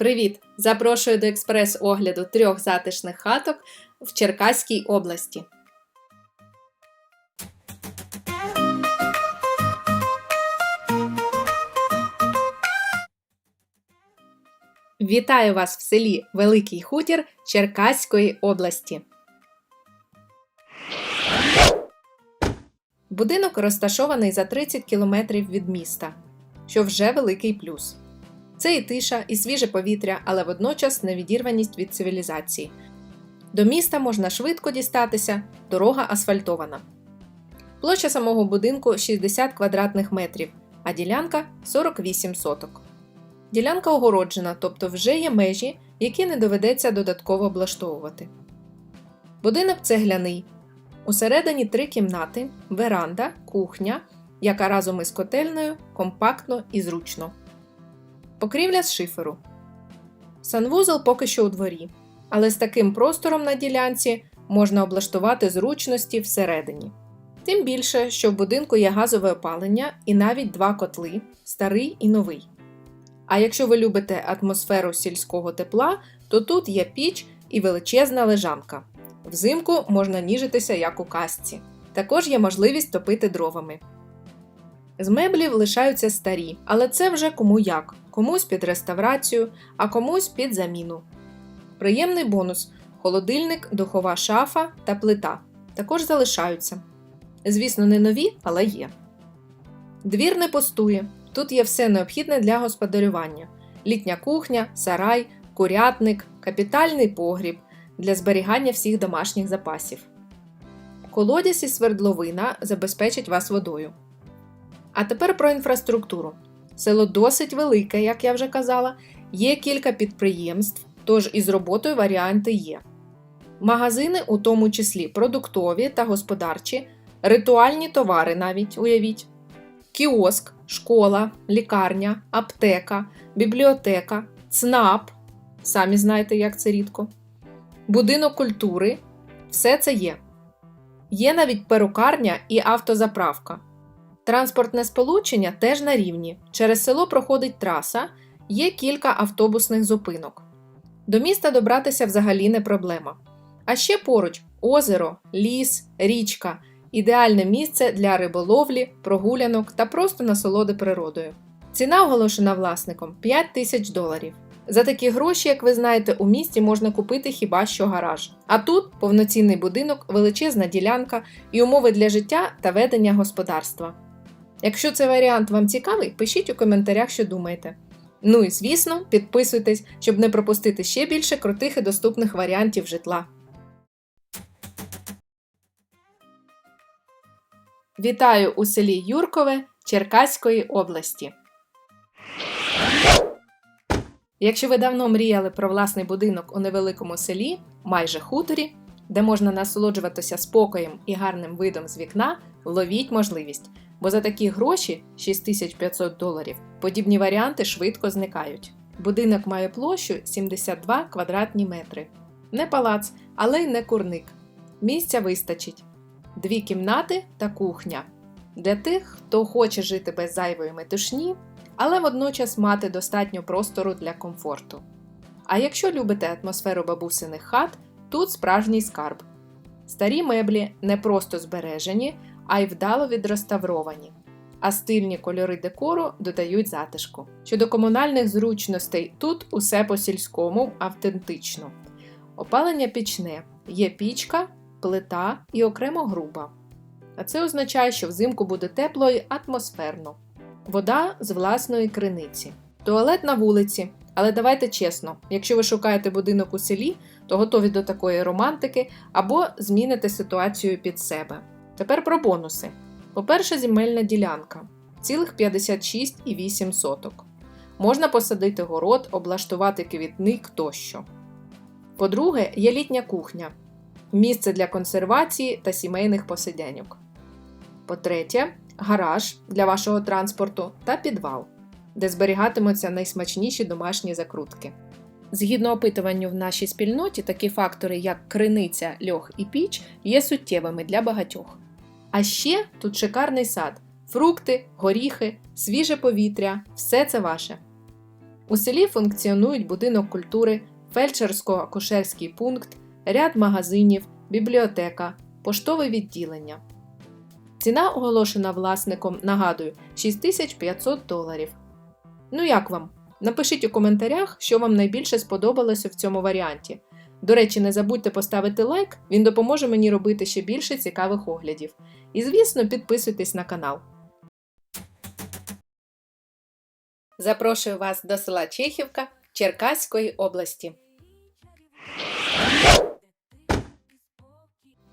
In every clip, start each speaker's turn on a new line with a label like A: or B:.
A: Привіт! Запрошую до експрес-огляду трьох затишних хаток в Черкаській області. Вітаю вас в селі Великий Хутір Черкаської області. Будинок розташований за 30 кілометрів від міста, що вже великий плюс. Це і тиша, і свіже повітря, але водночас невідірваність від цивілізації. До міста можна швидко дістатися, дорога асфальтована. Площа самого будинку 60 квадратних метрів, а ділянка 48 соток. Ділянка огороджена, тобто вже є межі, які не доведеться додатково облаштовувати. Будинок цегляний. Усередині три кімнати, веранда, кухня, яка разом із котельною компактно і зручно. Покрівля з шиферу. Санвузол поки що у дворі, але з таким простором на ділянці можна облаштувати зручності всередині. Тим більше, що в будинку є газове опалення і навіть два котли старий і новий. А якщо ви любите атмосферу сільського тепла, то тут є піч і величезна лежанка. Взимку можна ніжитися як у казці. Також є можливість топити дровами. З меблів лишаються старі, але це вже кому як, комусь під реставрацію, а комусь під заміну. Приємний бонус холодильник, духова шафа та плита також залишаються. Звісно, не нові, але є. Двір не пустує. Тут є все необхідне для господарювання: літня кухня, сарай, курятник, капітальний погріб для зберігання всіх домашніх запасів. Колодязь і свердловина забезпечать вас водою. А тепер про інфраструктуру. Село досить велике, як я вже казала, є кілька підприємств, тож із роботою варіанти є. Магазини, у тому числі продуктові та господарчі, ритуальні товари навіть уявіть, кіоск, школа, лікарня, аптека, бібліотека, ЦНАП. Самі знаєте, як це рідко. Будинок культури все це є. Є навіть перукарня і автозаправка. Транспортне сполучення теж на рівні. Через село проходить траса, є кілька автобусних зупинок. До міста добратися взагалі не проблема. А ще поруч озеро, ліс, річка ідеальне місце для риболовлі, прогулянок та просто насолоди природою. Ціна оголошена власником 5 тисяч доларів. За такі гроші, як ви знаєте, у місті можна купити хіба що гараж. А тут повноцінний будинок, величезна ділянка і умови для життя та ведення господарства. Якщо цей варіант вам цікавий, пишіть у коментарях, що думаєте. Ну і звісно, підписуйтесь, щоб не пропустити ще більше крутих і доступних варіантів житла. Вітаю у селі Юркове Черкаської області. Якщо ви давно мріяли про власний будинок у невеликому селі, майже хуторі, де можна насолоджуватися спокоєм і гарним видом з вікна, ловіть можливість, бо за такі гроші 6500 доларів подібні варіанти швидко зникають. Будинок має площу 72 квадратні метри. Не палац, але й не курник. Місця вистачить. Дві кімнати та кухня. Для тих, хто хоче жити без зайвої метушні, але водночас мати достатньо простору для комфорту. А якщо любите атмосферу бабусиних хат, тут справжній скарб. Старі меблі не просто збережені, а й вдало відреставровані, а стильні кольори декору додають затишку. Щодо комунальних зручностей, тут усе по-сільському автентично. Опалення пічне, є пічка, плита і окремо груба. А це означає, що взимку буде тепло і атмосферно. Вода з власної криниці. Туалет на вулиці. Але давайте чесно, якщо ви шукаєте будинок у селі, то готові до такої романтики або зміните ситуацію під себе. Тепер про бонуси. По-перше, земельна ділянка цілих 56,8 соток. Можна посадити город, облаштувати квітник тощо. По-друге, є літня кухня, місце для консервації та сімейних посиденьок. По-третє, гараж для вашого транспорту та підвал, де зберігатимуться найсмачніші домашні закрутки. Згідно опитуванню в нашій спільноті, такі фактори, як криниця, льох і піч, є суттєвими для багатьох. А ще тут шикарний сад, фрукти, горіхи, свіже повітря все це ваше. У селі функціонують будинок культури, фельдшерсько-акушерський пункт, ряд магазинів, бібліотека, поштове відділення. Ціна оголошена власником, нагадую, 6500 доларів. Ну як вам? Напишіть у коментарях, що вам найбільше сподобалося в цьому варіанті. До речі, не забудьте поставити лайк, він допоможе мені робити ще більше цікавих оглядів. І, звісно, підписуйтесь на канал. Запрошую вас до села Чехівка Черкаської області.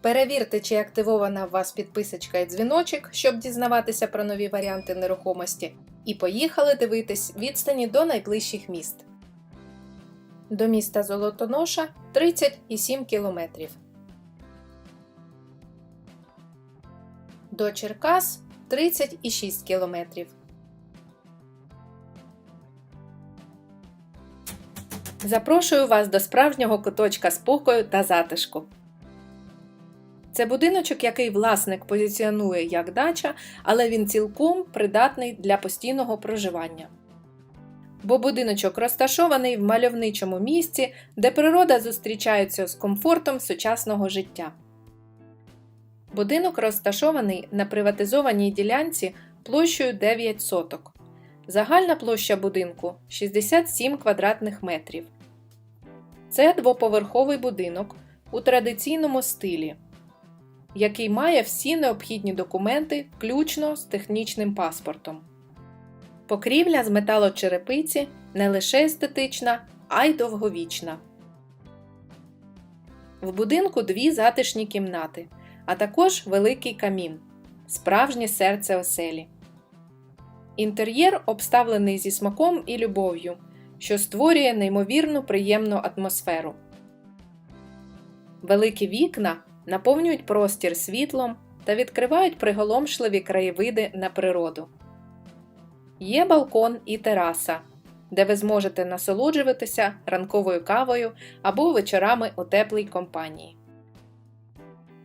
A: Перевірте, чи активована у вас підписочка і дзвіночок, щоб дізнаватися про нові варіанти нерухомості. І поїхали дивитись відстані до найближчих міст. До міста Золотоноша 37 кілометрів. До Черкас 36 кілометрів. Запрошую вас до справжнього куточка спокою та затишку. Це будиночок, який власник позиціонує як дача, але він цілком придатний для постійного проживання. Бо будиночок розташований в мальовничому місці, де природа зустрічається з комфортом сучасного життя. Будинок розташований на приватизованій ділянці площею 9 соток. Загальна площа будинку 67 квадратних метрів. Це двоповерховий будинок у традиційному стилі, який має всі необхідні документи, включно з технічним паспортом. Покрівля з металочерепиці не лише естетична, а й довговічна. В будинку дві затишні кімнати, а також великий камін справжнє серце оселі. Інтер'єр обставлений зі смаком і любов'ю, що створює неймовірну приємну атмосферу. Великі вікна наповнюють простір світлом та відкривають приголомшливі краєвиди на природу. Є балкон і тераса, де ви зможете насолоджуватися ранковою кавою або вечорами у теплій компанії.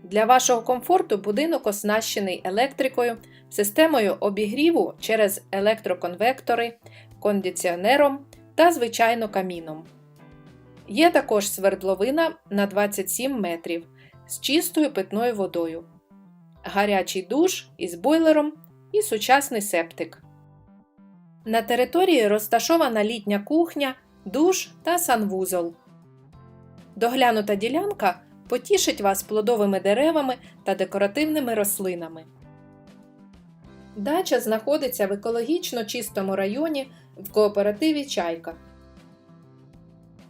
A: Для вашого комфорту будинок оснащений електрикою, системою обігріву через електроконвектори, кондиціонером та, звичайно, каміном. Є також свердловина на 27 метрів з чистою питною водою, гарячий душ із бойлером і сучасний септик. На території розташована літня кухня, душ та санвузол. Доглянута ділянка потішить вас плодовими деревами та декоративними рослинами. Дача знаходиться в екологічно чистому районі в кооперативі Чайка.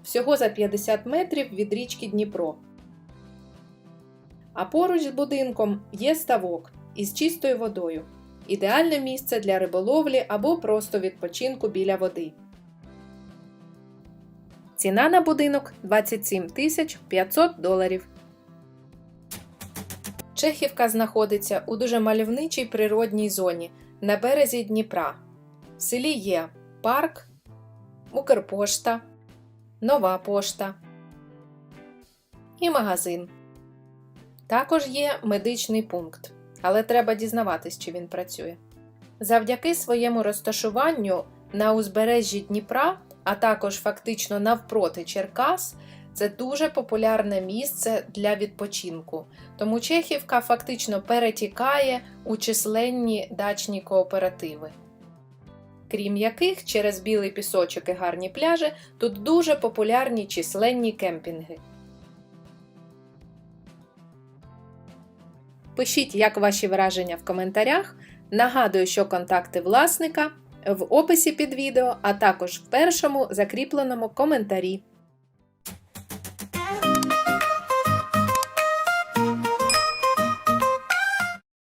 A: Всього за 50 метрів від річки Дніпро. А поруч з будинком є ставок із чистою водою. Ідеальне місце для риболовлі або просто відпочинку біля води. Ціна на будинок 27 тисяч 500 доларів. Чехівка знаходиться у дуже мальовничій природній зоні на березі Дніпра. В селі є парк, Укрпошта, Нова пошта і магазин. Також є медичний пункт, але треба дізнаватись, чи він працює. Завдяки своєму розташуванню на узбережжі Дніпра, а також фактично навпроти Черкас, це дуже популярне місце для відпочинку, тому Чехівка фактично перетікає у численні дачні кооперативи. Крім яких, через білий пісочок і гарні пляжі тут дуже популярні численні кемпінги. Пишіть, як ваші враження в коментарях. Нагадую, що контакти власника в описі під відео, а також в першому закріпленому коментарі.